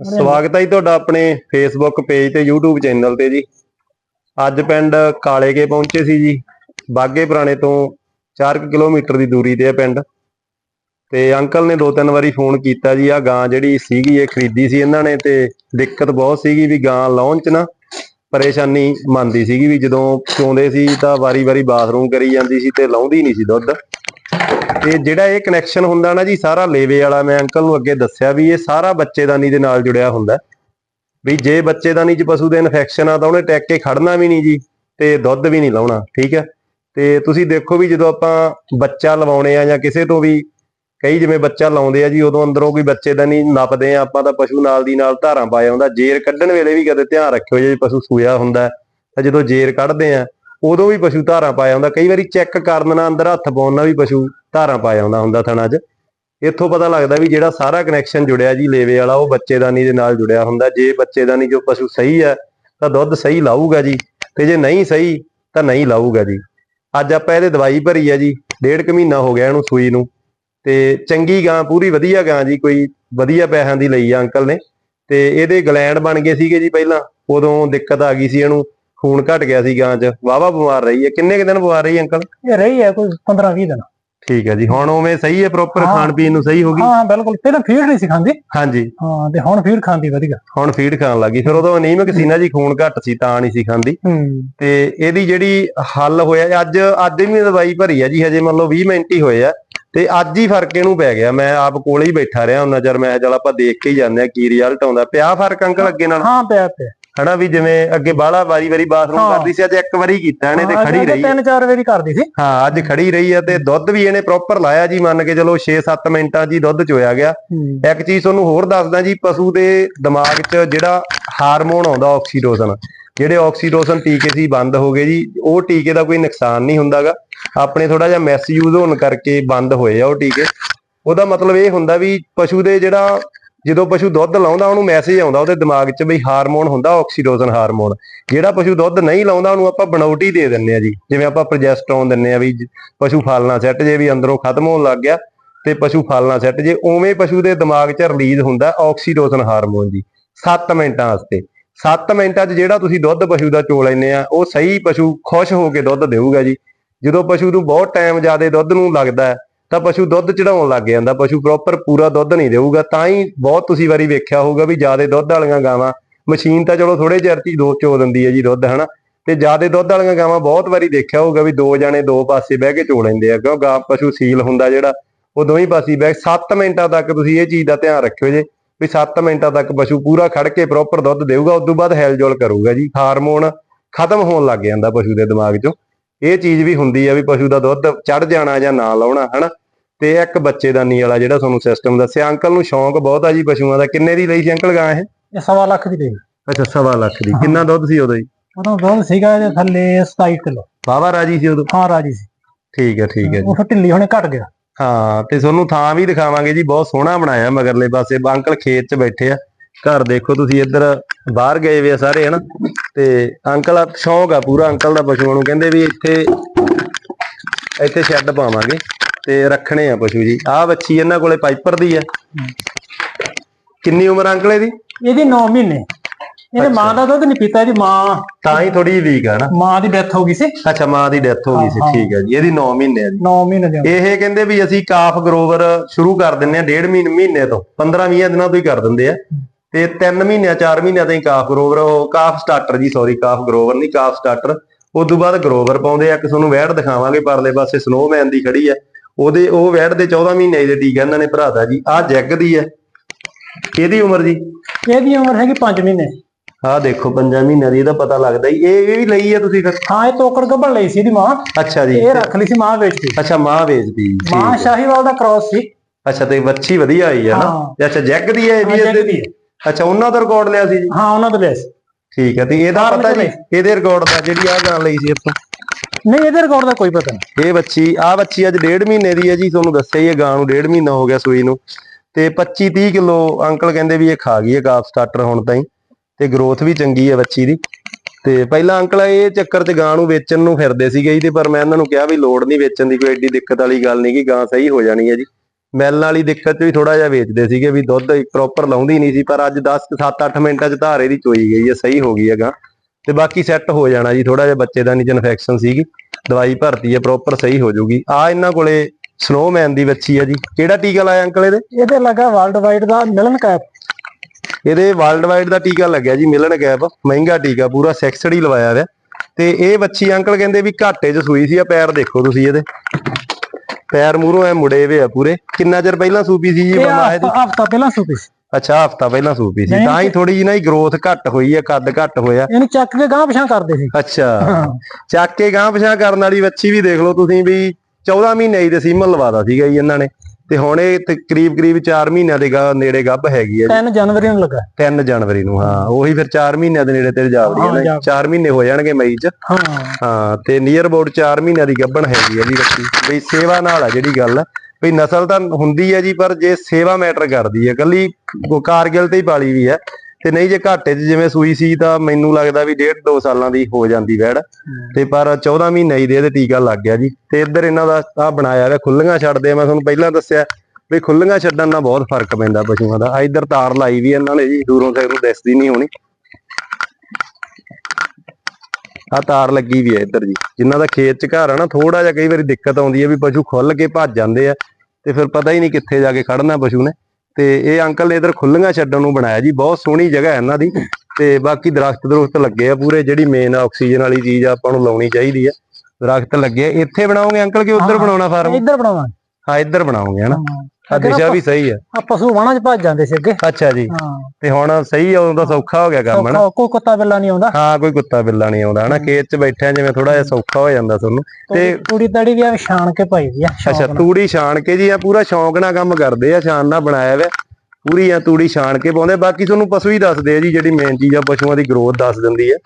ਸਵਾਗਤ ਹੈ ਜੀ ਤੁਹਾਡਾ ਆਪਣੇ ਫੇਸਬੁੱਕ ਪੇਜ ਤੇ YouTube ਚੈਨਲ ਤੇ ਜੀ। ਅੱਜ ਪਿੰਡ ਕਾਲੇਕੇ ਪਹੁੰਚੇ ਸੀ ਜੀ। ਬਾਗੇ ਪੁਰਾਣੇ ਤੋਂ 4 ਕਿਲੋਮੀਟਰ ਦੀ ਦੂਰੀ ਤੇ ਹੈ ਪਿੰਡ। ਤੇ ਅੰਕਲ ਨੇ ਦੋ ਤਿੰਨ ਵਾਰੀ ਫੋਨ ਕੀਤਾ ਜੀ ਆ ਗਾਂ ਜਿਹੜੀ ਸੀਗੀ ਇਹ ਖਰੀਦੀ ਸੀ ਇਹਨਾਂ ਨੇ ਤੇ ਦਿੱਕਤ ਬਹੁਤ ਸੀਗੀ ਵੀ ਗਾਂ ਲਾਉਣ ਚ ਨਾ ਪਰੇਸ਼ਾਨੀ ਮੰਨਦੀ ਸੀਗੀ ਵੀ ਜਦੋਂ ਚੋਂਦੇ ਸੀ ਤਾਂ ਵਾਰੀ-ਵਾਰੀ ਬਾਥਰੂਮ ਕਰੀ ਜਾਂਦੀ ਸੀ ਤੇ ਲਾਉਂਦੀ ਨਹੀਂ ਸੀ ਦੁੱਧ। ਤੇ ਜਿਹੜਾ ਇਹ ਕਨੈਕਸ਼ਨ ਹੁੰਦਾ ਨਾ ਜੀ, ਸਾਰਾ ਲੇਵੇ ਵਾਲਾ ਮੈਂ ਅੰਕਲ ਨੂੰ ਅੱਗੇ ਦੱਸਿਆ ਵੀ ਇਹ ਸਾਰਾ ਬੱਚੇਦਾਨੀ ਦੇ ਨਾਲ ਜੁੜਿਆ ਹੁੰਦਾ। ਵੀ ਜੇ ਬੱਚੇਦਾਨੀ 'ਚ ਪਸ਼ੂ ਦੇ ਇਨਫੈਕਸ਼ਨ ਆ ਤਾਂ ਉਹਨੇ ਟੈਕ ਕੇ ਖੜਨਾ ਵੀ ਨਹੀਂ ਜੀ ਤੇ ਦੁੱਧ ਵੀ ਨਹੀਂ ਲਾਉਣਾ, ਠੀਕ ਹੈ? ਤੇ ਤੁਸੀਂ ਦੇਖੋ ਵੀ ਜਦੋਂ ਆਪਾਂ ਬੱਚਾ ਲਵਾਉਣੇ ਆ ਜਾਂ ਕਿਸੇ ਤੋਂ ਵੀ, ਕਈ ਜਿਵੇਂ ਬੱਚਾ ਲਾਉਂਦੇ ਆ ਜੀ, ਉਦੋਂ ਅੰਦਰੋਂ ਕੋਈ ਬੱਚੇਦਾਨੀ ਨੱਪਦੇ ਆ, ਆਪਾਂ ਤਾਂ ਪਸ਼ੂ ਨਾਲ ਦੀ ਨਾਲ ਧਾਰਾਂ ਪਾਇਆ ਹੁੰਦਾ। ਜੇਰ ਕੱਢਣ ਵੇਲੇ ਵੀ ਕਦੇ ਧਿਆਨ ਰੱਖਿਓ ਜੇ ਪਸ਼ੂ ਸੂਇਆ ਹੁੰਦਾ, ਤਾਂ ਜਦੋਂ ਜੇਰ ਕੱਢਦੇ ਆ ਉਦੋਂ ਵੀ ਪਸ਼ੂ ਧਾਰਾਂ ਪਾਇਆ ਹੁੰਦਾ। ਕਈ ਵਾਰੀ ਚੈੱਕ ਕਰਨ ਨਾਲ ਅੰਦਰ ਹੱਥ ਪਾਉਣ ਨਾਲ ਵੀ ਪਸ਼ੂ ਧਾਰਾਂ ਪਾਇਆ ਹੁੰਦਾ ਹੁੰਦਾ ਥਣਾ 'ਚ। ਇੱਥੋਂ ਪਤਾ ਲੱਗਦਾ ਵੀ ਜਿਹੜਾ ਸਾਰਾ ਕਨੈਕਸ਼ਨ ਜੁੜਿਆ ਜੀ ਲੇਵੇ ਵਾਲਾ, ਉਹ ਬੱਚੇਦਾਨੀ ਦੇ ਨਾਲ ਜੁੜਿਆ ਹੁੰਦਾ। ਜੇ ਬੱਚੇਦਾਨੀ ਜੋ ਪਸ਼ੂ ਸਹੀ ਹੈ, ਤਾਂ ਦੁੱਧ ਸਹੀ ਲਾਊਗਾ ਜੀ। ਤੇ ਜੇ ਨਹੀਂ ਸਹੀ, ਤਾਂ ਨਹੀਂ ਲਾਊਗਾ ਜੀ। ਅੱਜ ਆਪਾਂ ਇਹਦੇ ਦਵਾਈ ਭਰੀ ਆ ਜੀ। ਡੇਢ ਕੁ ਮਹੀਨਾ ਹੋ ਗਿਆ ਇਹਨੂੰ ਸੂਈ ਨੂੰ। ਤੇ ਚੰਗੀ ਗਾਂ, ਪੂਰੀ ਵਧੀਆ ਗਾਂ ਜੀ। ਕੋਈ ਵਧੀਆ ਪੈਸਿਆਂ ਦੀ ਲਈ ਆ ਅੰਕਲ ਨੇ। ਤੇ ਇਹਦੇ ਗਲੈਂਡ ਬਣ ਗਏ ਸੀਗੇ ਜੀ ਪਹਿਲਾਂ। ਉਦੋਂ ਦਿੱਕਤ ਆ ਗਈ ਸੀ ਇਹਨੂੰ। ਖੂਨ ਘਟ ਗਿਆ ਸੀ ਗਾਂ 'ਚ। ਵਾਵਾ ਬਿਮਾਰ ਰਹੀ ਹੈ। ਕਿੰਨੇ ਕੁ ਦਿਨ ਬਿਮਾਰ ਰਹੀ ਅੰਕਲ? ਇਹ ਰਹੀ ਹੈ ਕੋਈ 15 20 ਦਿਨ। ਠੀਕ ਹੈ ਜੀ। ਹੁਣ ਉਵੇਂ ਸਹੀ ਹੈ ਪ੍ਰੋਪਰ। ਖਾਣ ਪੀਣ ਨੂੰ ਸਹੀ ਹੋ ਗਈ? ਹਾਂ ਬਿਲਕੁਲ। ਪਹਿਲਾਂ ਫੀਡ ਨਹੀਂ ਸੀ ਖਾਂਦੀ। ਹਾਂਜੀ। ਹਾਂ ਤੇ ਹੁਣ ਫੀਡ ਖਾਂਦੀ ਵਧੀਆ। ਹੁਣ ਫੀਡ ਖਾਣ ਲੱਗੀ। ਫਿਰ ਉਦੋਂ ਅਨੀਮਿਕ ਸੀ ਨਾ ਜੀ ਖੂਨ ਘੱਟ ਸੀ ਤਾਂ ਨਹੀਂ ਸੀ ਖਾਂਦੀ। ਤੇ ਇਹਦੀ ਜਿਹੜੀ ਹੱਲ ਹੋਇਆ ਅੱਜ ਅੱਜ ਵੀ ਦਵਾਈ ਭਰੀ ਆ ਜੀ। ਹਜੇ ਮੰਨ ਲਓ 20 ਮਿੰਟ ਹੀ ਹੋਏ ਆ। ਤੇ ਅੱਜ ਹੀ ਫ਼ਰਕ ਇਹਨੂੰ ਪੈ ਗਿਆ। ਮੈਂ ਆਪ ਕੋਲੇ ਹੀ ਬੈਠਾ ਰਿਹਾ। ਉਹਨਾਂ ਚਿਰ ਮੈਂ ਚੱਲ ਆਪਾਂ ਦੇਖ ਕੇ ਹੀ ਜਾਂਦੇ ਆ ਕੀ ਰਿਜ਼ਲਟ ਆਉਂਦਾ। ਪਿਆ ਫ਼ਰਕ ਅੰਕਲ ਅੱਗੇ ਨਾਲ? ਹਾਂ ਪਿਆ ਪਿਆ। ਹਨਾ ਵੀ ਜਿਵੇਂ ਅੱਗੇ ਬਾਹਲਾ ਵਾਰੀ ਵਾਰੀ ਬਾਥਰੂਮ। ਕਰਦੀ ਸੀ ਅੱਜ ਇੱਕ ਵਾਰੀ ਕੀਤਾ ਇਹਨੇ ਤੇ ਖੜੀ ਰਹੀ। ਤਿੰਨ ਚਾਰ ਵਾਰੀ ਕਰਦੀ ਸੀ। ਹਾਂ ਅੱਜ ਖੜੀ ਰਹੀ ਆ ਤੇ ਦੁੱਧ ਵੀ ਇਹਨੇ ਪ੍ਰੋਪਰ ਲਾਇਆ ਜੀ ਮੰਨ ਕੇ ਚਲੋ 6-7 ਮਿੰਟਾਂ ਹੀ ਦੁੱਧ ਚੋਇਆ ਗਿਆ। ਇੱਕ ਚੀਜ਼ ਤੁਹਾਨੂੰ ਹੋਰ ਦੱਸਦਾ ਜੀ ਪਸ਼ੂ ਦੇ ਦਿਮਾਗ 'ਚ ਜਿਹੜਾ ਹਾਰਮੋਨ ਆਉਂਦਾ ਆਕਸੀਟੋਸਨ ਜਿਹੜੇ ਆਕਸੀਟੋਸਨ ਟੀਕੇ ਸੀ ਬੰਦ ਹੋ ਗਏ ਜੀ ਉਹ ਟੀਕੇ ਦਾ ਕੋਈ ਨੁਕਸਾਨ ਨਹੀਂ ਹੁੰਦਾਗਾ। ਆਪਣੇ ਥੋੜਾ ਜਿਹਾ ਮਿਸਯੂਜ਼ ਹੋਣ ਕਰਕੇ ਬੰਦ ਹੋਏ ਆ ਉਹ ਟੀਕੇ। ਉਹਦਾ ਮਤਲਬ ਇਹ ਹੁੰਦਾ ਵੀ ਪਸ਼ੂ ਦੇ ਜਿਹੜਾ ਜਦੋਂ ਪਸ਼ੂ ਦੁੱਧ ਲਾਉਂਦਾ, ਉਹਨੂੰ ਮੈਸੇਜ ਆਉਂਦਾ ਉਹਦੇ ਦਿਮਾਗ 'ਚ ਵੀ ਹਾਰਮੋਨ ਹੁੰਦਾ ਆਕਸੀਡੋਜਨ ਹਾਰਮੋਨ। ਜਿਹੜਾ ਪਸ਼ੂ ਦੁੱਧ ਨਹੀਂ ਲਾਉਂਦਾ, ਉਹਨੂੰ ਆਪਾਂ ਬਣਾਉਟੀ ਦੇ ਦਿੰਨੇ ਆ ਜੀ। ਜਿਵੇਂ ਆਪਾਂ ਪ੍ਰੋਜੈਸਟਰੋਨ ਦਿੰਨੇ ਆ ਵੀ ਪਸ਼ੂ ਫਾਲਣਾ ਸੈੱਟ ਜੇ ਵੀ ਅੰਦਰੋਂ ਖਤਮ ਹੋਣ ਲੱਗ ਗਿਆ ਤੇ ਪਸ਼ੂ ਫਾਲਣਾ ਸੈੱਟ ਜੇ, ਉਵੇਂ ਪਸ਼ੂ ਦੇ ਦਿਮਾਗ 'ਚ ਰਿਲੀਜ਼ ਹੁੰਦਾ ਆਕਸੀਡੋਜਨ ਹਾਰਮੋਨ ਜੀ। 7 ਮਿੰਟਾਂ ਵਾਸਤੇ। 7 ਮਿੰਟਾਂ 'ਚ ਜਿਹੜਾ ਤੁਸੀਂ ਦੁੱਧ ਪਸ਼ੂ ਦਾ ਚੋ ਲੈਨੇ ਆ ਉਹ ਸਹੀ ਪਸ਼ੂ ਖੁਸ਼ ਹੋ ਕੇ ਦੁੱਧ ਦੇਊਗਾ ਜੀ। ਜਦੋਂ ਪਸ਼ੂ ਨੂੰ ਬਹੁਤ ਟਾਈਮ ਜ਼ਿਆਦਾ ਦੁੱਧ ਨੂੰ ਲੱਗਦਾ ਤਾਂ ਪਸ਼ੂ ਦੁੱਧ ਚੜਾਉਣ ਲੱਗ ਜਾਂਦਾ, ਪਸ਼ੂ ਪ੍ਰੋਪਰ ਪੂਰਾ ਦੁੱਧ ਨਹੀਂ ਦੇਊਗਾ, ਤਾਂ ਹੀ ਬਹੁਤ ਤੁਸੀਂ ਵਾਰੀ ਵੇਖਿਆ ਹੋਊਗਾ ਵੀ ਜ਼ਿਆਦਾ ਦੁੱਧ ਵਾਲੀਆਂ ਗਾਵਾਂ, ਮਸ਼ੀਨ ਤਾਂ ਚਲੋ ਥੋੜੇ ਚਿਰ 'ਚ ਹੀ ਦੋ ਚੋ ਦਿੰਦੀ ਹੈ ਜੀ ਦੁੱਧ, ਹਨਾ? ਤੇ ਜ਼ਿਆਦਾ ਦੁੱਧ ਵਾਲੀਆਂ ਗਾਵਾਂ ਬਹੁਤ ਵਾਰੀ ਦੇਖਿਆ ਹੋਊਗਾ ਵੀ ਦੋ ਜਾਣੇ ਦੋ ਪਾਸੇ ਬਹਿ ਕੇ ਚੋ ਲੈਂਦੇ ਆ, ਕਿਉਂ ਗਾਂ ਪਸ਼ੂ ਸੀਲ ਹੁੰਦਾ ਜਿਹੜਾ, ਉਹ ਦੋਵੇਂ ਪਾਸੇ ਬਹਿ 7 ਮਿੰਟਾਂ ਤੱਕ ਤੁਸੀਂ ਇਹ ਚੀਜ਼ ਦਾ ਧਿਆਨ ਰੱਖਿਓ ਜੇ, ਵੀ 7 ਮਿੰਟਾਂ ਤੱਕ ਪਸ਼ੂ ਪੂਰਾ ਖੜ ਕੇ ਪ੍ਰੋਪਰ ਦੁੱਧ ਦੇਊਗਾ ਉਸ ਤੋਂ ਬਾਅਦ ਹੈਲਜੋਲ ਕਰੂਗਾ ਜੀ, ਹਾਰਮੋਨ ਖਤਮ ਹੋਣ ਲੱਗ ਜਾਂਦਾ ਪਸ਼ੂ ਦੇ ਦਿਮਾਗ 'ਚੋਂ। ਇਹ ਚੀਜ਼ ਵੀ ਹੁੰਦੀ ਆ ਵੀ ਪਸ਼ੂ ਦਾ ਦੁੱਧ ਚੜ ਜਾਣਾ ਜਾਂ ਨਾ ਲਾਉਣਾ ਹਨਾ? ਤੇ ਇੱਕ ਬੱਚੇਦਾਨੀ ਵਾਲਾ ਜਿਹੜਾ ਤੁਹਾਨੂੰ ਸਿਸਟਮ ਦੱਸਿਆ। ਅੰਕਲ ਨੂੰ ਸ਼ੌਂਕ ਬਹੁਤ ਆ ਜੀ ਪਸ਼ੂਆਂ ਦਾ। ਕਿੰਨੇ ਦੀ ਲਈ ਸੀ ਅੰਕਲ ਗਾਂ ਇਹ? ਇਹ ਸਵਾ ਲੱਖ ਦੀ ਰਹੀ ਅੱਛਾ ਸਵਾ ਲੱਖ ਦੀ। ਕਿੰਨਾ ਦੁੱਧ ਸੀ ਉਦੋਂ ਜੀ? ਉਦੋਂ ਦੁੱਧ ਸੀਗਾ ਇਹਦੇ ਥੱਲੇ 27 ਕਿਲੋ। ਬਾਬਾ ਰਾਜੀ ਸੀ ਉਦੋਂ? ਹਾਂ ਰਾਜੀ ਸੀ। ਠੀਕ ਹੈ ਠੀਕ ਹੈ ਜੀ। ਉਹ ਫਿਰ ਢਿੱਲੀ ਹੁਣੇ ਘਟ ਗਿਆ। ਹਾਂ ਤੇ ਤੁਹਾਨੂੰ ਥਾਂ ਵੀ ਦਿਖਾਵਾਂਗੇ ਜੀ। ਬਹੁਤ ਸੋਹਣਾ ਬਣਾਇਆ ਮਗਰਲੇ ਪਾਸੇ। ਅੰਕਲ ਖੇਤ 'ਚ ਬੈਠੇ ਆ। ਘਰ ਦੇਖੋ ਤੁਸੀਂ ਇੱਧਰ ਬਾਹਰ ਗਏ ਵੇ ਸਾਰੇ ਹਨਾ? ਤੇ ਅੰਕਲ ਆ ਸ਼ੌਂਕ ਆ ਪੂਰਾ ਅੰਕਲ ਦਾ ਪਸ਼ੂਆਂ ਨੂੰ ਕਹਿੰਦੇ ਵੀ ਇੱਥੇ ਇੱਥੇ ਸ਼ੈੱਡ ਪਾਵਾਂਗੇ ਤੇ ਰੱਖਣੇ ਆ ਪਸ਼ੂ ਜੀ। ਆਹ ਬੱਚੀ ਇਹਨਾਂ ਕੋਲੇ ਪਾਈਪਰ ਦੀ ਆ। ਕਿੰਨੀ ਉਮਰ ਅੰਕਲ ਇਹਦੀ? ਇਹਦੀ 9 ਮਹੀਨੇ। ਇਹਦੇ ਮਾਂ ਦਾ ਦੁੱਧ ਨਹੀਂ ਪੀਤਾ ਇਹਦੀ ਮਾਂ ਤਾਂ ਹੀ ਥੋੜੀ ਵੀਕ ਆ ਨਾ। ਮਾਂ ਦੀ ਡੈਥ ਹੋ ਗਈ ਸੀ। ਅੱਛਾ ਮਾਂ ਦੀ ਡੈਥ ਹੋ ਗਈ ਸੀ। ਠੀਕ ਹੈ ਜੀ। ਇਹਦੀ 9 ਮਹੀਨੇ ਆ ਜੀ। 9 ਮਹੀਨੇ ਦੀ ਇਹ ਕਹਿੰਦੇ ਵੀ ਅਸੀਂ ਕਾਫ ਗਰੋਵਰ ਸ਼ੁਰੂ ਕਰ ਦਿੰਨੇ ਆ ਡੇਢ ਮਹੀਨੇ ਮਹੀਨੇ ਤੋਂ 15 20 ਦਿਨਾਂ ਤੋਂ ਹੀ ਕਰ ਦਿੰਦੇ ਆ। ਤੇ 3 ਮਹੀਨਿਆਂ 4 ਮਹੀਨਿਆਂ ਤੋਂ ਹੀ ਕਾਫ ਗਰੋਵਰ ਉਹ ਕਾਫ ਸਟਾਰਟਰ ਜੀ ਸੌਰੀ ਕਾਫ ਗਰੋਵਰ ਨਹੀਂ ਕਾਫ ਸਟਾਰਟਰ ਉਸ ਤੋਂ ਬਾਅਦ ਗਰੋਵਰ ਪਾਉਂਦੇ ਆ ਕਿ ਤੁਹਾਨੂੰ ਵੈੜ ਦਿਖਾਵਾਂਗੇ ਪਰਲੇ ਪਾਸੇ ਸਨੋਮੈਨ ਦੀ ਖੜੀ ਆ। ਉਹਦੇ ਉਹ ਵੈੜ ਦੇ 14 ਮਹੀਨੇ ਦੇ ਟੀਕਾ ਇਹਨਾਂ ਨੇ ਭਰਾਤਾ ਜੀ। ਆਹ ਜੈਗ ਦੀ ਆ। ਇਹਦੀ ਉਮਰ ਜੀ? ਇਹਦੀ ਉਮਰ ਹੈਗੀ 5 ਮਹੀਨੇ। ਆਹ ਦੇਖੋ 5 ਮਹੀਨਿਆਂ ਦੀ ਇਹਦਾ ਪਤਾ ਲੱਗਦਾ ਹੀ। ਇਹ ਇਹ ਵੀ ਲਈ ਆ ਤੁਸੀਂ ਫਿਰ? ਹਾਂ ਇਹ ਤੋਕੜ ਗੱਭਣ ਲਈ ਸੀ ਇਹਦੀ ਮਾਂ। ਅੱਛਾ ਜੀ। ਇਹ ਰੱਖ ਲਈ ਸੀ ਮਾਂ ਵੇਚਦੀ ਅੱਛਾ ਮਾਂ ਵੇਚਦੀ ਮਾਂ। ਸ਼ਾਹੀਵਾਲ ਦਾ ਕ੍ਰਾਸ ਸੀ। ਅੱਛਾ ਤੇ ਵੱਛੀ ਵਧੀਆ ਆਈ ਆ ਨਾ। ਅੱਛਾ ਜੈਗ ਦੀ ਹੈ ਇਹ ਵੀ ਇਹਦੇ ਦੀ। ਅੱਛਾ ਉਹਨਾਂ ਦਾ ਰਿਕਾਰਡ ਲਿਆ ਸੀ ਜੀ? ਹਾਂ ਉਹਨਾਂ ਤੋਂ ਲਿਆ ਸੀ। ਠੀਕ ਹੈ ਤੇ ਇਹਦਾ ਪਤਾ ਜੀ ਇਹਦੇ ਰਿਕਾਰਡ ਦਾ ਜਿਹੜੀ ਆ ਗਾਂ ਲਈ ਸੀ ਆਪਾਂ ਨਹੀਂ ਇਹਦੇ ਰਿਕਾਰਡ ਦਾ ਕੋਈ ਪਤਾ ਨਹੀਂ। ਇਹ ਬੱਚੀ ਆ ਬੱਚੀ ਅੱਜ ਡੇਢ ਮਹੀਨੇ ਦੀ ਹੈ ਜੀ ਤੁਹਾਨੂੰ ਦੱਸਿਆ ਹੀ ਹੈ ਗਾਂ ਨੂੰ ਡੇਢ ਮਹੀਨਾ ਹੋ ਗਿਆ ਸੂਈ ਨੂੰ। ਤੇ 25 30 ਕਿਲੋ ਅੰਕਲ ਕਹਿੰਦੇ ਵੀ ਇਹ ਖਾ ਗਈ ਹੈ ਕਾਫ ਸਟਾਰਟਰ ਹੁਣ ਤਾਈਂ। ਤੇ ਗਰੋਥ ਵੀ ਚੰਗੀ ਹੈ ਬੱਚੀ ਦੀ। ਤੇ ਪਹਿਲਾਂ ਅੰਕਲ ਇਹ ਚੱਕਰ 'ਚ ਗਾਂ ਨੂੰ ਵੇਚਣ ਨੂੰ ਫਿਰਦੇ ਸੀਗੇ ਜੀ ਤੇ ਪਰ ਮੈਂ ਇਹਨਾਂ ਨੂੰ ਕਿਹਾ ਵੀ ਲੋੜ ਨਹੀਂ ਵੇਚਣ ਦੀ ਕੋਈ ਐਡੀ ਦਿੱਕਤ ਵਾਲੀ ਗੱਲ ਨਹੀਂ ਕਿ ਗਾਂ ਸਹੀ ਹੋ ਜਾਣੀ ਹੈ ਜੀ। ਮੈਲ ਵਾਲੀ ਦਿੱਕਤ ਵੀ ਥੋੜਾ ਜਿਹਾ ਵੇਚਦੇ ਸੀਗੇ ਵੀ ਦੁੱਧ ਪ੍ਰੋਪਰ ਲਾਉਂਦੀ ਨਹੀਂ ਸੀ ਪਰ ਅੱਜ 10 7-8 ਮਿੰਟਾਂ ਚ ਧਾਰੇ ਦੀ ਚੋਈ ਗਈ ਹੈ ਸਹੀ ਹੋ ਗਈ ਹੈਗਾ ਤੇ ਬਾਕੀ ਸੈੱਟ ਹੋ ਜਾਣਾ ਜੀ ਥੋੜਾ ਜਿਹਾ ਬੱਚੇ ਦਾ ਨੀਚ ਇਨਫੈਕਸ਼ਨ ਸੀਗੀ ਦਵਾਈ ਭਰਤੀ ਹੈ ਪ੍ਰੋਪਰ ਸਹੀ ਹੋ ਜਾਊਗੀ। ਆ ਇਹਨਾਂ ਕੋਲੇ ਸਨੋਮੈਨ ਦੀ ਬੱਚੀ ਹੈ ਜੀ। ਕਿਹੜਾ ਟੀਕਾ ਲਾਇਆ ਅੰਕਲ ਇਹਦੇ? ਇਹਦੇ ਲੱਗਾ ਵਰਲਡ ਵਾਈਡ ਦਾ ਮਿਲਨ ਕੈਪ ਇਹਦੇ ਵਰਲਡ ਵਾਈਡ ਦਾ ਟੀਕਾ ਲੱਗਿਆ ਜੀ ਮਿਲਣ ਗੈਪ ਮਹਿੰਗਾ ਟੀਕਾ ਪੂਰਾ ਸੈਕਸਡੀ ਲਵਾਇਆ ਹੋਇਆ। ਤੇ ਇਹ ਬੱਚੀ ਅੰਕਲ ਕਹਿੰਦੇ ਵੀ ਘਾਟੇ 'ਚ ਸੂਈ ਸੀ ਆ ਪੈਰ ਦੇਖੋ ਤੁਸੀਂ ਇਹਦੇ। ਪੈਰ ਮੂਹਰੋਂ ਐ ਮੁੜੇ ਵੇ ਆ ਪੂਰੇ। ਕਿੰਨਾ ਚਿਰ ਪਹਿਲਾਂ ਸੂਪੀ ਸੀ ਜੀ ਬੰਦਾ ਇਹਦੀ? ਹਫਤਾ ਪਹਿਲਾਂ ਸੁਪੀ ਸੀ। ਅੱਛਾ ਹਫਤਾ ਪਹਿਲਾਂ ਸੂਪੀ ਸੀ। ਤਾਂ ਹੀ ਥੋੜੀ ਜਿਹੀ ਨਾ ਹੀ ਗਰੋਥ ਘੱਟ ਹੋਈ ਹੈ ਕੱਦ ਘੱਟ ਹੋਇਆ। ਇਹਨੂੰ ਚੱਕ ਕੇ ਗਾਂ ਪਛਾਂ ਕਰਦੇ ਸੀ। ਅੱਛਾ। ਚੱਕ ਕੇ ਗਾਂ ਪਛਾਂ ਕਰਨ ਵਾਲੀ ਬੱਚੀ ਵੀ ਦੇਖ ਲਓ ਤੁਸੀਂ ਵੀ 14 ਮਹੀਨੇ ਦੇ ਸੀਮਨ ਲਵਾਦਾ ਸੀਗਾ ਜੀ ਇਹਨਾਂ ਨੇ। ਤੇ ਹੁਣ ਇਹ ਤੇ ਕਰੀਬ ਕਰੀਬ 4 ਮਹੀਨਿਆਂ ਦੇ ਗਾ- ਨੇੜੇ ਗੱਭ ਹੈਗੀ ਹੈ 3 ਜਨਵਰੀ ਨੂੰ ਲੱਗਾ। 3 ਜਨਵਰੀ ਨੂੰ ਹਾਂ ਉਹੀ ਫਿਰ 4 ਮਹੀਨਿਆਂ ਦੇ ਨੇੜੇ ਤੇ ਜਾਵੜੀ ਹੈ ਹਾਂ, ਨਾ। ਜਾਵੜੀ। 4 ਮਹੀਨੇ ਹੋ ਜਾਣਗੇ ਮਈ 'ਚ। ਹਾਂ। ਹਾਂ ਤੇ ਨੀਅਰ ਅਬਾਊਟ 4 ਮਹੀਨਿਆਂ ਦੀ ਗੱਭਣ ਹੈਗੀ ਹੈ ਜੀ ਬੱਚੀ। ਬਈ ਸੇਵਾ ਨਾਲ ਆ ਜਿਹੜੀ ਗੱਲ। ਆ ਬਈ ਨਸਲ ਤਾਂ ਹੁੰਦੀ ਹੈ ਜੀ ਪਰ ਜੇ ਸੇਵਾ ਮੈਟਰ ਕਰਦੀ ਹੈ ਕੱਲੀ ਕਾਰਗਿਲ ਤੇ ਹੀ ਪਾਲੀ ਵੀ ਹੈ ਤੇ ਨਹੀਂ ਜੇ ਘਾਟੇ 'ਚ ਜਿਵੇਂ ਸੂਈ ਸੀ ਤਾਂ ਮੈਨੂੰ ਲੱਗਦਾ ਵੀ ਡੇਢ ਦੋ ਸਾਲਾਂ ਦੀ ਹੋ ਜਾਂਦੀ ਵੈੜ। ਤੇ ਪਰ 14 ਮਹੀਨੇ ਹੀ ਦੇ ਇਹਦੇ ਟੀਕਾ ਲੱਗ ਗਿਆ ਜੀ। ਤੇ ਇੱਧਰ ਇਹਨਾਂ ਦਾ ਆ ਬਣਾਇਆ ਹੋਇਆ ਖੁੱਲੀਆਂ ਛੱਡਦੇ ਆ ਮੈਂ ਤੁਹਾਨੂੰ ਪਹਿਲਾਂ ਦੱਸਿਆ ਵੀ ਖੁੱਲੀਆਂ ਛੱਡਣ ਨਾਲ ਬਹੁਤ ਫ਼ਰਕ ਪੈਂਦਾ ਪਸ਼ੂਆਂ ਦਾ। ਆ ਇੱਧਰ ਤਾਰ ਲਾਈ ਵੀ ਇਹਨਾਂ ਨੇ ਜੀ ਦੂਰੋਂ ਤੱਕ ਨੂੰ ਦਿਸਦੀ ਨਹੀਂ ਹੋਣੀ। ਆ ਤਾਰ ਲੱਗੀ ਵੀ ਹੈ ਇੱਧਰ ਜੀ। ਜਿਨ੍ਹਾਂ ਦਾ ਖੇਤ ਚ ਘਰ ਆ ਨਾ ਥੋੜਾ ਜਿਹਾ ਕਈ ਵਾਰੀ ਦਿੱਕਤ ਆਉਂਦੀ ਹੈ ਵੀ ਪਸ਼ੂ ਖੁੱਲ ਕੇ ਭੱਜ ਜਾਂਦੇ ਆ। ਤੇ ਫਿਰ ਪਤਾ ਹੀ ਨਹੀਂ ਕਿੱਥੇ ਜਾ ਕੇ ਖੜਨਾ ਪਸ਼ੂ ਨੇ। ਤੇ ਇਹ ਅੰਕਲ ਨੇ ਇੱਧਰ ਖੁੱਲੀਆਂ ਛੱਡਣ ਨੂੰ ਬਣਾਇਆ ਜੀ ਬਹੁਤ ਸੋਹਣੀ ਜਗ੍ਹਾ ਹੈ ਇਹਨਾਂ ਦੀ ਤੇ ਬਾਕੀ ਦਰਖਤ ਦਰਖਤ ਲੱਗੇ ਆ ਪੂਰੇ ਜਿਹੜੀ ਮੇਨ ਆਕਸੀਜਨ ਵਾਲੀ ਚੀਜ਼ ਆ ਆਪਾਂ ਨੂੰ ਲਾਉਣੀ ਚਾਹੀਦੀ ਆ। ਦਰਖਤ ਲੱਗੇ ਇੱਥੇ ਬਣਾਓਗੇ ਅੰਕਲ ਕਿ ਉੱਧਰ ਬਣਾਉਣਾ ਫਾਰਮ ਇੱਧਰ ਬਣਾਵਾਂ ਹਾਂ ਇੱਧਰ ਬਣਾਓਗੇ ਹਨਾ? ਆ ਦਿਸ਼ਾ ਵੀ ਸਹੀ ਆ। ਆ ਪਸ਼ੂ ਵਾਣਾ ਚ ਭੱਜ ਜਾਂਦੇ ਸੀ ਅੱਗੇ ਅੱਛਾ ਜੀ। ਹਾਂ। ਤੇ ਹੁਣ ਸਹੀ ਆ ਉਦੋਂ ਤਾਂ ਸੌਖਾ ਹੋ ਗਿਆ ਕੰਮ ਹਨਾ? ਕੋਈ ਕੁੱਤਾ ਬਿੱਲਾ ਨਹੀਂ ਆਉਂਦਾ। ਹਾਂ ਕੋਈ ਕੁੱਤਾ ਬਿੱਲਾ ਨਹੀਂ ਆਉਂਦਾ ਹਨਾ? ਖੇਤ 'ਚ ਬੈਠਿਆਂ ਜਿਵੇਂ ਥੋੜਾ ਜਿਹਾ ਸੌਖਾ ਹੋ ਜਾਂਦਾ ਤੁਹਾਨੂੰ। ਤੇ ਕੁੜੀ ਤੜੀ ਵੀ ਆ ਛਾਣ ਕੇ ਪਾਈ ਦੀ ਆ ਅੱਛਾ। ਤੂੜੀ ਛਾਣ ਕੇ ਜੀ ਆ ਪੂਰਾ ਸ਼ੌਂਕ ਨਾਲ ਕੰਮ ਕਰਦੇ ਆ ਛਾਣ ਨਾਲ ਬਣਾਇਆ ਹੋਇਆ ਪੂਰੀ ਆ ਤੂੜੀ ਛਾਣ ਕੇ ਪਾਉਂਦੇ ਬਾਕੀ ਤੁਹਾਨੂੰ ਪਸ਼ੂ ਹੀ ਦੱਸਦੇ ਆ ਜੀ ਜਿਹੜੀ ਮੇਨ ਚੀਜ਼ ਆ ਪਸ਼ੂਆਂ ਦੀ ਗਰੋਥ ਦੱਸ ਦਿੰਦੀ ਹੈ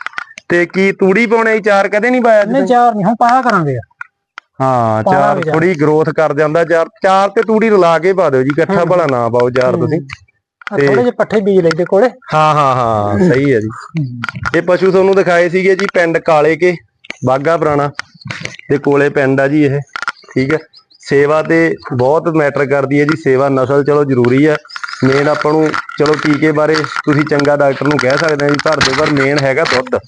ਤੇ ਕੀ ਤੂੜੀ ਪਾਉਣੇ ਚਾਰ ਕਦੇ ਨਹੀਂ ਪਾਇਆ ਨਹੀਂ? ਚਾਰ ਨਹੀਂ ਹੁਣ ਪਾਇਆ ਕਰਾਂਗੇ। ਹਾਂ ਚਾਰ। ਥੋੜੀ ਗਰੋਥ ਕਰ ਜਾਂਦਾ ਚਾਰ ਚਾਰ ਤੇ ਤੂੜੀ ਰਲਾ ਕੇ ਪਾ ਦਿਓ ਜੀ ਇਕੱਠਾ ਭਲਾ ਨਾ ਪਾਓ ਚਾਰ ਤੁਸੀਂ। ਥੋੜੇ ਜਿਹੇ ਪੱਠੇ ਬੀਜ ਲੈਦੇ ਕੋਲੇ। ਹਾਂ ਹਾਂ ਹਾਂ ਸਹੀ ਹੈ ਜੀ। ਇਹ ਪਸ਼ੂ ਤੁਹਾਨੂੰ ਦਿਖਾਏ ਸੀਗੇ ਜੀ ਪਿੰਡ ਕਾਲੇ ਕੇ ਬਾਗਾ ਪੁਰਾਣਾ। ਤੇ ਕੋਲੇ ਪਿੰਡ ਆ ਜੀ ਇਹ ਠੀਕ ਹੈ। ਸੇਵਾ ਤੇ ਬਹੁਤ ਮੈਟਰ ਕਰਦੀ ਹੈ ਜੀ ਸੇਵਾ ਨਸਲ ਚਲੋ ਜ਼ਰੂਰੀ ਹੈ। ਮੇਨ ਆਪਾਂ ਨੂੰ ਚਲੋ ਟੀਕੇ ਬਾਰੇ ਤੁਸੀਂ ਚੰਗਾ ਡਾਕਟਰ ਨੂੰ ਕਹਿ ਸਕਦੇ ਆ ਜੀ ਭਰ ਦਿਓ ਪਰ ਮੇਨ ਹੈਗਾ ਦੁੱਧ।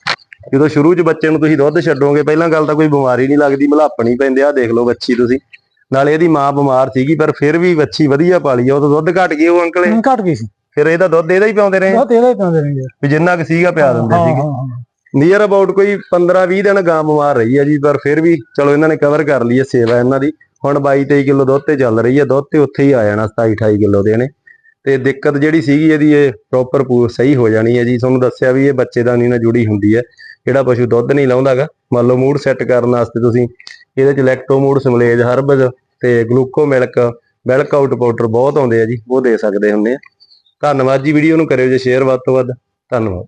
ਜਦੋਂ ਸ਼ੁਰੂ 'ਚ ਬੱਚੇ ਨੂੰ ਤੁਸੀਂ ਦੁੱਧ ਛੱਡੋਗੇ ਪਹਿਲਾਂ ਗੱਲ ਤਾਂ ਕੋਈ ਬਿਮਾਰੀ ਨਹੀਂ ਲੱਗਦੀ ਮਲਾਪਣ ਹੀ ਪੈਂਦੇ ਆ ਦੇਖ ਲਓ ਬੱਚੀ ਤੁਸੀਂ। ਨਾਲੇ ਇਹਦੀ ਮਾਂ ਬਿਮਾਰ ਸੀਗੀ ਪਰ ਫਿਰ ਵੀ ਬੱਚੀ ਵਧੀਆ ਪਾਲੀ ਆ ਉਹ ਤਾਂ ਦੁੱਧ ਘਟ ਗਈ ਉਹ ਅੰਕਲ ਘਟ ਗਈ ਸੀ। ਫਿਰ ਇਹਦਾ ਦੁੱਧ ਇਹਦਾ ਹੀ ਪਿਆਉਂਦੇ ਰਹੇ। ਬਹੁਤ ਇਹਦਾ ਹੀ ਪਾਉਂਦੇ ਨੇ ਯਾਰ। ਵੀ ਜਿੰਨਾ ਕੁ ਸੀਗਾ ਪਿਆ ਦਿੰਦੇ ਸੀਗੇ। ਨੀਅਰ ਅਬਾਊਟ ਕੋਈ 15-20 ਦਿਨ ਗਾਂ ਬਿਮਾਰ ਰਹੀ ਹੈ ਜੀ ਪਰ ਫਿਰ ਵੀ ਚਲੋ ਇਹਨਾਂ ਨੇ ਕਵਰ ਕਰ ਲਈ ਹੈ ਸੇਵਾ ਇਹਨਾਂ ਦੀ। ਹੁਣ 22-23 ਕਿਲੋ ਦੁੱਧ ਤੇ ਚੱਲ ਰਹੀ ਹੈ ਦੁੱਧ ਤੇ ਉੱਥੇ ਹੀ ਆ ਜਾਣਾ 27-28 ਕਿਲੋ ਦੇ ਨੇ ਤੇ ਦਿੱਕਤ ਜਿਹੜੀ ਸੀਗੀ ਇਹਦੀ ਇਹ ਪ੍ਰੋਪਰ ਸਹੀ ਹੋ ਜਾਣੀ ਹੈ ਜੀ। ਤੁਹਾਨੂੰ ਦੱਸਿਆ ਵੀ ਇਹ ਬੱਚੇਦਾਨੀ ਨਾਲ ਜੁੜੀ ਹੁੰਦੀ ਹੈ। ਜਿਹੜਾ ਪਸ਼ੂ ਦੁੱਧ ਨਹੀਂ ਲਾਉਂਦਾਗਾ, ਮੰਨ ਲਓ ਮੂਡ ਸੈੱਟ ਕਰਨ ਵਾਸਤੇ ਤੁਸੀਂ, ਇਹਦੇ ਚ ਲੈਕਟੋਮੂਡ ਸਮਲੇਜ ਹਰਬਜ ਤੇ gluco milk milk out powder ਬਹੁਤ ਆਉਂਦੇ ਆ ਜੀ, ਉਹ ਦੇ ਸਕਦੇ ਹੁੰਦੇ ਆ। ਧੰਨਵਾਦ ਜੀ ਵੀਡੀਓ ਨੂੰ ਕਰਿਓ ਜੇ ਸ਼ੇਅਰ ਵੱਧ ਤੋਂ ਵੱਧ, ਧੰਨਵਾਦ।